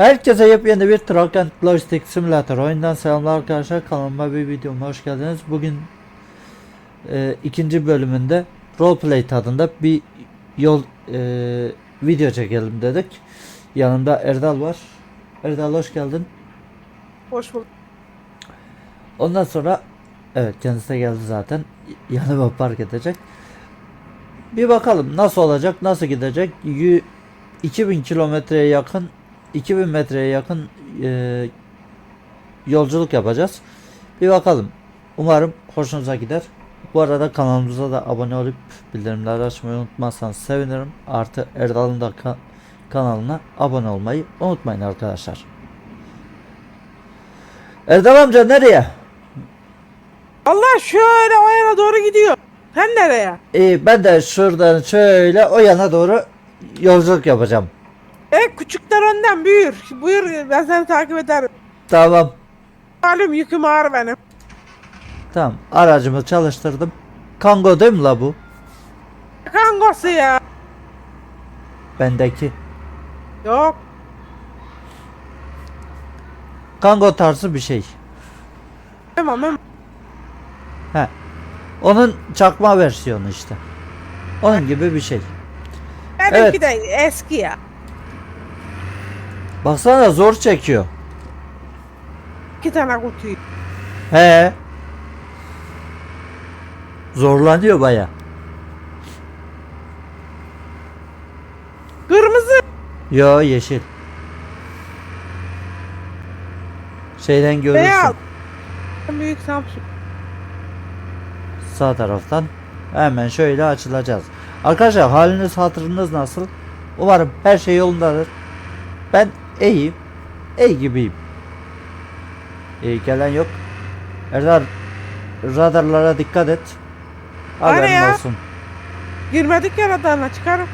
Herkese yepyeni bir Truck and Logistic Simulator oyundan selamlar arkadaşlar kanalıma bir videoma hoş geldiniz. Bugün e, ikinci bölümünde Roleplay tadında bir yol e, video çekelim dedik. Yanımda Erdal var. Erdal hoş geldin. Hoş bulduk. Ondan sonra evet kendisi de geldi zaten. Yanıma park edecek. Bir bakalım nasıl olacak, nasıl gidecek. Yü- 2000 kilometreye yakın 2000 metreye yakın e, yolculuk yapacağız. Bir bakalım. Umarım hoşunuza gider. Bu arada kanalımıza da abone olup bildirimleri açmayı unutmazsanız sevinirim. Artı Erdal'ın da ka- kanalına abone olmayı unutmayın arkadaşlar. Erdal amca nereye? Allah şöyle o yana doğru gidiyor. Sen nereye? İyi ben de şuradan şöyle o yana doğru yolculuk yapacağım. E küçükler önden büyür. Buyur ben seni takip ederim. Tamam. Malum yüküm ağır benim. Tamam. Aracımı çalıştırdım. Kango değil mi la bu? Kangosu ya. Bendeki. Yok. Kango tarzı bir şey. Tamam tamam. He. Onun çakma versiyonu işte. Onun gibi bir şey. Benimki de eski ya. Baksana zor çekiyor. İki tane kutuyu. He. Zorlanıyor baya. Kırmızı. Yo yeşil. Şeyden görürsün. Beyaz. Büyük Samsung. Sağ taraftan hemen şöyle açılacağız. Arkadaşlar haliniz hatırınız nasıl? Umarım her şey yolundadır. Ben iyiyim. İyi gibiyim. İyi gelen yok. Erdal radarlara dikkat et. Haberin ya? olsun. Girmedik ya radarına çıkarım.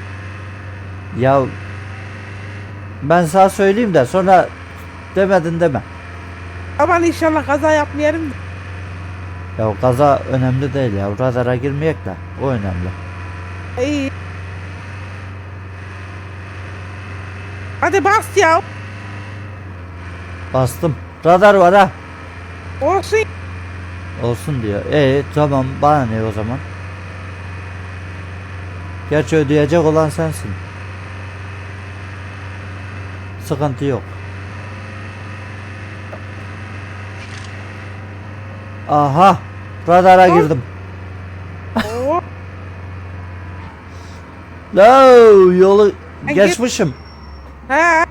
Ya ben sana söyleyeyim de sonra demedin deme. Aman inşallah kaza yapmayalım. Ya kaza önemli değil ya. Radara girmeyek de. O önemli. İyi. Hadi bas ya. Bastım. Radar var ha. Olsun. Olsun diyor. E tamam bana ne o zaman? Gerçi ödeyecek olan sensin. Sıkıntı yok. Aha radara girdim. La yolu geçmişim. He.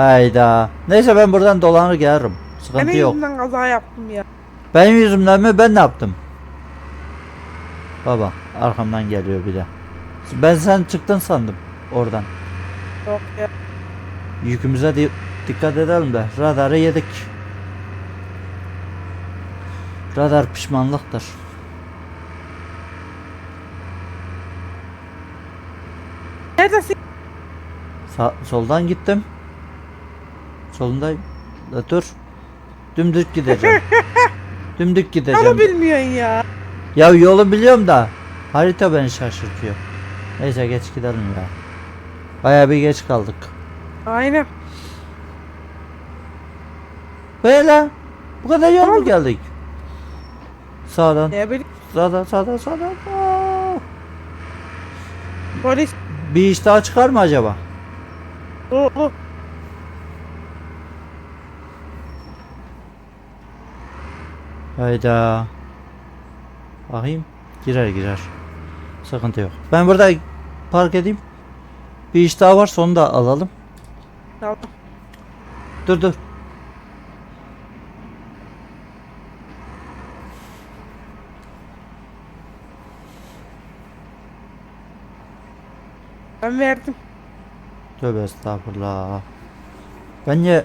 Hayda. Neyse ben buradan dolanır gelirim. Sıkıntı Benim yok. yüzümden kaza yaptım ya. Benim yüzümden mi ben ne yaptım? Baba arkamdan geliyor bir de. Ben sen çıktın sandım oradan. Yok ya. Yükümüze di- dikkat edelim de radarı yedik. Radar pişmanlıktır. Neredesin? Sa- soldan gittim. Solundayım. La dur. Dümdük gideceğim. Dümdük gideceğim. bilmiyorsun ya. Ya yolu biliyorum da harita beni şaşırtıyor. Neyse geç gidelim ya. Baya bir geç kaldık. Aynen. Böyle bu kadar yol mu geldik? Sağdan, Ne bileyim. sağdan, sağdan, sağdan. Aa! Polis. Bir iş daha çıkar mı acaba? O, o. Hayda. Bakayım. Girer girer. Sıkıntı yok. Ben burada park edeyim. Bir iş daha var onu da alalım. Tamam. Dur dur. Ben verdim. Tövbe estağfurullah. Ben niye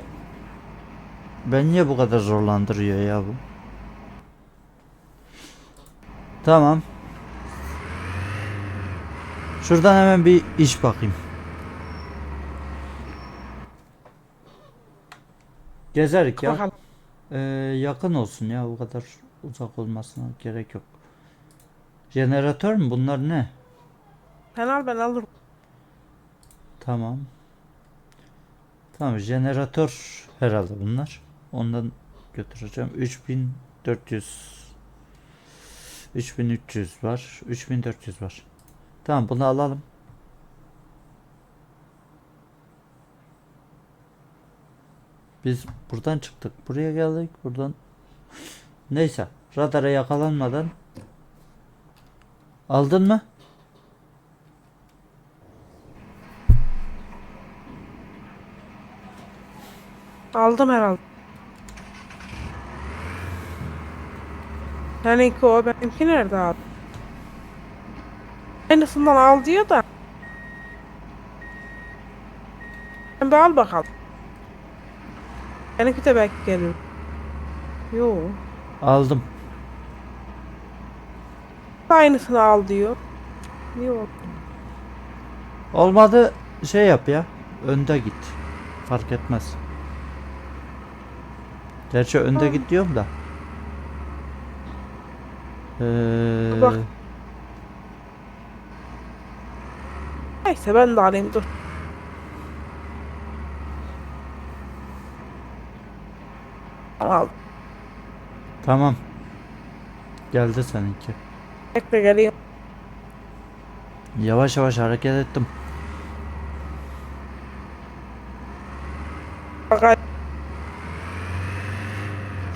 ben niye bu kadar zorlandırıyor ya bu? Tamam. Şuradan hemen bir iş bakayım. Gezerik ya. Bakalım. Ee, yakın olsun ya bu kadar uzak olmasına gerek yok. Jeneratör mü bunlar ne? Sen al ben alırım. Tamam. Tamam jeneratör herhalde bunlar. Ondan götüreceğim. 3400 3300 var. 3400 var. Tamam bunu alalım. Biz buradan çıktık. Buraya geldik. Buradan Neyse. Radara yakalanmadan Aldın mı? Aldım herhalde. Seninki o benimki nerede abi? Aynısından al diyor da. Sen bir al bakalım. Benimki de belki gelir. Yo. Aldım. Aynısını al diyor. Yok. Olmadı şey yap ya. Önde git. Fark etmez. Gerçi önde Tamam. git diyorum da. Ee, Bak. Neyse ben de alayım dur. Al. tamam. Geldi seninki. Bekle geleyim. Yavaş yavaş hareket ettim. Bak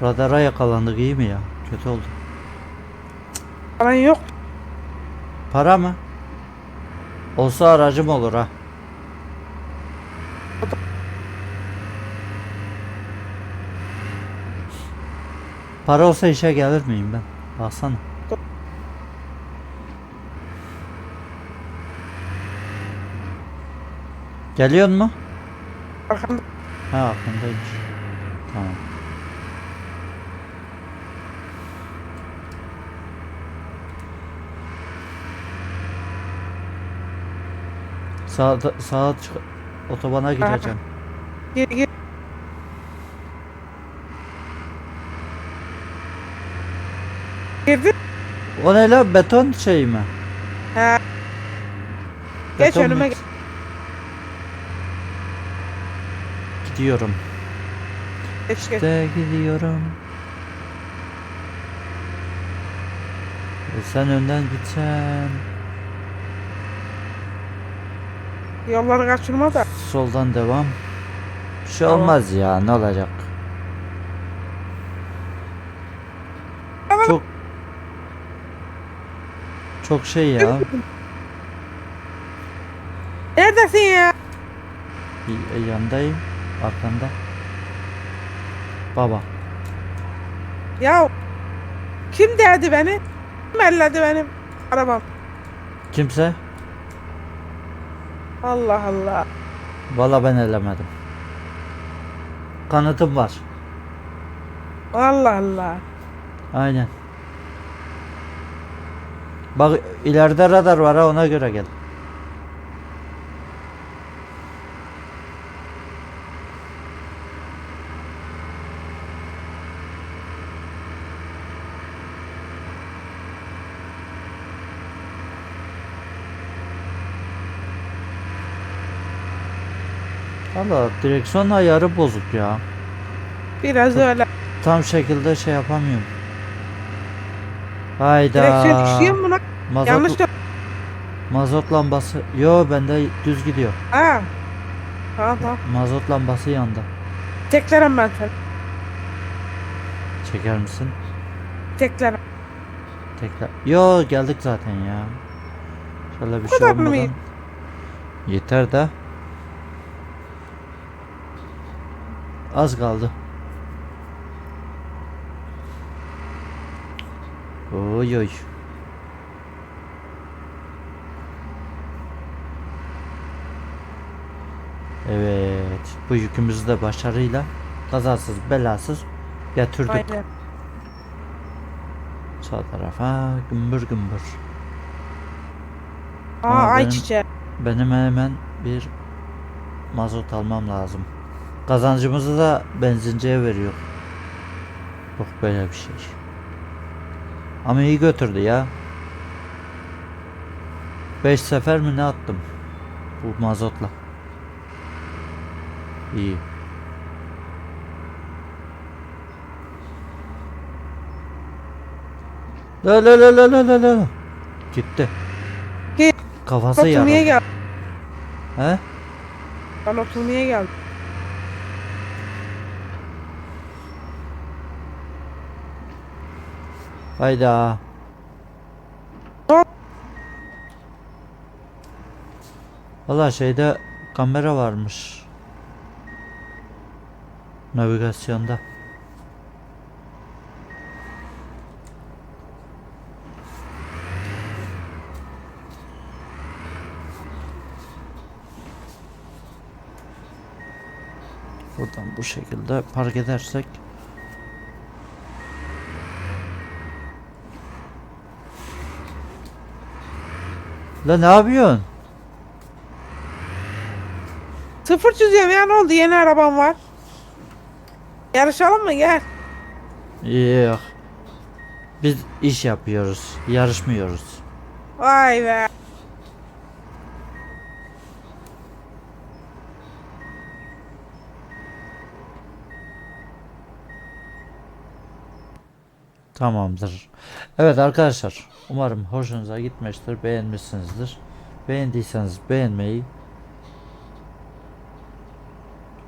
Radara yakalandık iyi mi ya? Kötü oldu. Paran yok. Para mı? Olsa aracım olur ha. Para olsa işe gelir miyim ben? Baksana. Geliyor mu? Arkanda Ha aklımdaymış. Tamam. Sağa, sağa çık otobana gireceğim. gir gir. Girdi. O ne la beton şey mi? Ha. Geç Beton önüme mix. Gidiyorum. geç geç. De gidiyorum. E sen önden gitsen. Yolları kaçırma da. Soldan devam. Bir şey Tamam. olmaz ya ne olacak? Çok çok şey ya. Neredesin ya? Y- e, Yandayım. Arkanda. Baba. Ya kim derdi beni? Kim elledi benim arabam? Kimse? Allah Allah. Valla ben elemedim. Kanıtım var. Allah Allah. Aynen. Bak ileride radar var ha ona göre gel. Valla direksiyon ayarı bozuk ya. Biraz öyle. Tam şekilde şey yapamıyorum. Hayda. Direksiyon düşüyor mu buna? Mazot, Yanlış da. mazot lambası. Yo bende düz gidiyor. Ha. Tamam tamam. Mazot lambası yandı. Teklerim ben seni. Çeker misin? Teklerim. Tekrar. Yo geldik zaten ya. Şöyle bir şey kadar mı olmadan. iyi? Yeter de. Az kaldı. Oy oy. Evet. Bu yükümüzü de başarıyla kazasız belasız getirdik. Aynen. Sağ tarafa gümbür gümbür. Aa Ama benim- ayçiçeği. Benim hemen bir mazot almam lazım. Kazancımızı da benzinciye veriyor. Yok böyle bir şey. Ama iyi götürdü ya. 5 sefer mi ne attım? Bu mazotla. İyi. La la la la la la la. Gitti. Git. Kafası Oturmaya yarıldı. gel. He? Ben oturmaya geldim. Hayda. Valla şeyde kamera varmış. Navigasyonda. Buradan bu şekilde park edersek La ne yapıyorsun? Sıfır çiziyorum ya ne oldu yeni arabam var. Yarışalım mı gel. Yok. Biz iş yapıyoruz. Yarışmıyoruz. Vay be. Tamamdır. Evet arkadaşlar. Umarım hoşunuza gitmiştir. Beğenmişsinizdir. Beğendiyseniz beğenmeyi.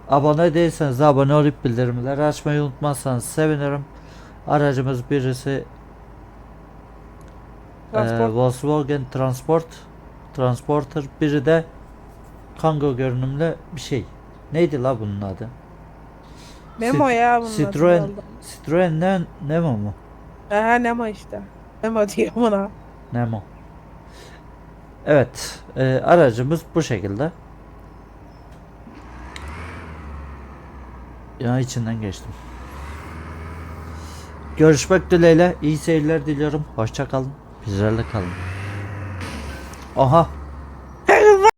Abone değilseniz de abone olup bildirimleri açmayı unutmazsanız sevinirim. Aracımız birisi Transport. Ee, Volkswagen Transport Transporter biri de Kangoo görünümlü bir şey. Neydi la bunun adı? Cit- ya bunun adı Citroen herhalde. Citroen ne Nemo mu? Aha Nemo işte. Nemo diyor buna. Nemo. Evet, e, aracımız bu şekilde. Ya içinden geçtim. Görüşmek dileğiyle. iyi seyirler diliyorum. Hoşça kalın. Bizlerle kalın. Aha